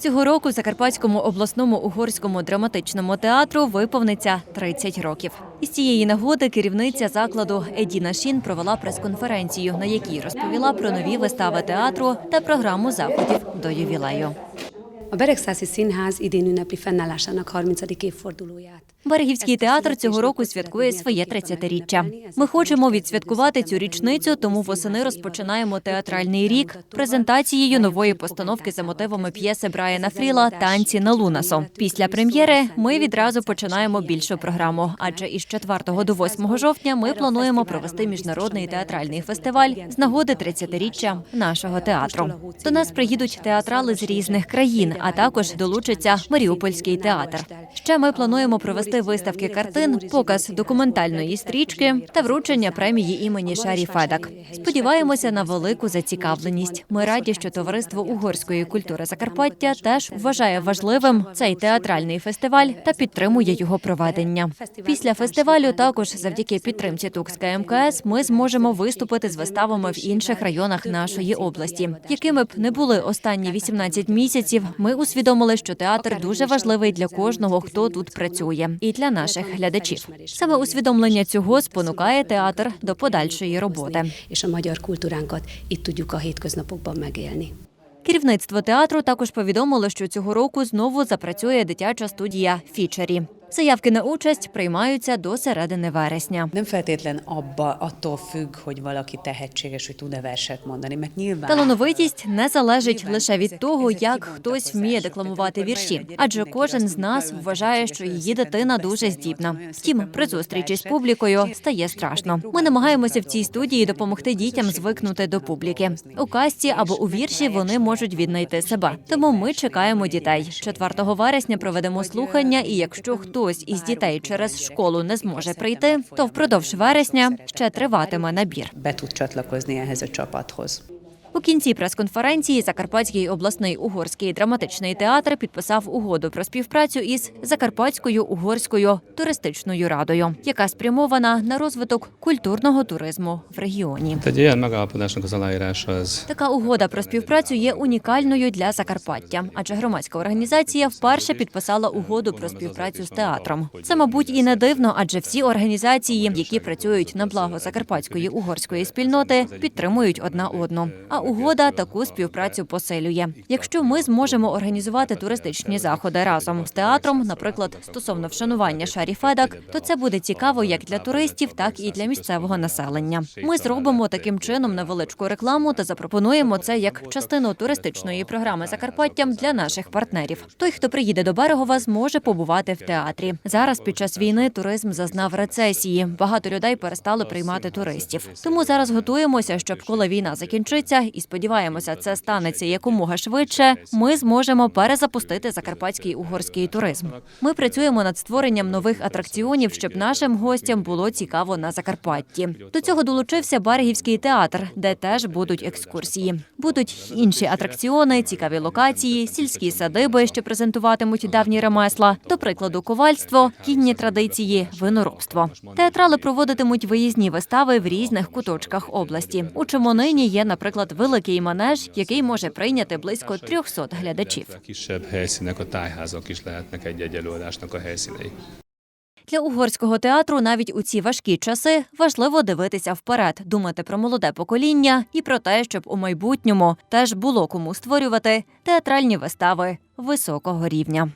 Цього року Закарпатському обласному угорському драматичному театру виповниться 30 років. Із цієї нагоди керівниця закладу Едіна Шін провела прес-конференцію, на якій розповіла про нові вистави театру та програму заходів до ювілею. A Beregszászi Színház idén ünnepli fennállásának 30. évfordulóját. Берегівський театр цього року святкує своє 30-річчя. Ми хочемо відсвяткувати цю річницю, тому восени розпочинаємо театральний рік презентацією нової постановки за мотивами п'єси Брайана Фріла Танці на Лунасо. Після прем'єри ми відразу починаємо більшу програму. Адже із 4 до 8 жовтня ми плануємо провести міжнародний театральний фестиваль з нагоди 30-річчя нашого театру. До нас приїдуть театрали з різних країн, а також долучиться Маріупольський театр. Ще ми плануємо провести виставки картин, показ документальної стрічки та вручення премії імені Шарі Федак. Сподіваємося на велику зацікавленість. Ми раді, що товариство угорської культури Закарпаття теж вважає важливим цей театральний фестиваль та підтримує його проведення. Після фестивалю, також завдяки підтримці Тукська МКС, ми зможемо виступити з виставами в інших районах нашої області. Якими б не були останні 18 місяців, ми усвідомили, що театр дуже важливий для кожного, хто тут працює, і для наших глядачів. Саме усвідомлення цього спонукає театр до подальшої роботи. І a magyar і megélni. Керівництво театру також повідомило, що цього року знову запрацює дитяча студія Фічері. Заявки на участь приймаються до середини вересня. Талановитість не залежить лише від того, як хтось вміє декламувати вірші, адже кожен з нас вважає, що її дитина дуже здібна. Втім, при зустрічі з публікою стає страшно. Ми намагаємося в цій студії допомогти дітям звикнути до публіки. У касті або у вірші вони можуть віднайти себе. Тому ми чекаємо дітей. 4 вересня проведемо слухання, і якщо хтось із дітей через школу не зможе прийти, то впродовж вересня ще триватиме набір. У кінці прес-конференції Закарпатський обласний угорський драматичний театр підписав угоду про співпрацю із Закарпатською угорською туристичною радою, яка спрямована на розвиток культурного туризму в регіоні. Така угода про співпрацю є унікальною для Закарпаття, адже громадська організація вперше підписала угоду про співпрацю з театром. Це, мабуть, і не дивно, адже всі організації, які працюють на благо закарпатської угорської спільноти, підтримують одна одну. А угода таку співпрацю посилює. Якщо ми зможемо організувати туристичні заходи разом з театром, наприклад, стосовно вшанування Шарі Федак, то це буде цікаво як для туристів, так і для місцевого населення. Ми зробимо таким чином невеличку рекламу та запропонуємо це як частину туристичної програми Закарпаттям для наших партнерів. Той, хто приїде до Берегова, зможе побувати в театрі. Зараз під час війни туризм зазнав рецесії. Багато людей перестали приймати туристів. Тому зараз готуємося, щоб коли війна закінчиться, і сподіваємося, це станеться якомога швидше. Ми зможемо перезапустити закарпатський угорський туризм. Ми працюємо над створенням нових атракціонів, щоб нашим гостям було цікаво на Закарпатті. До цього долучився Берегівський театр, де теж будуть екскурсії. Будуть інші атракціони, цікаві локації, сільські садиби, що презентуватимуть давні ремесла, до прикладу, ковальство, кінні традиції, виноробство. Театрали проводитимуть виїзні вистави в різних куточках області. У Чемонині є, наприклад, великий манеж, який може прийняти близько 300 глядачів. Для угорського театру навіть у ці важкі часи важливо дивитися вперед, думати про молоде покоління і про те, щоб у майбутньому теж було кому створювати театральні вистави високого рівня.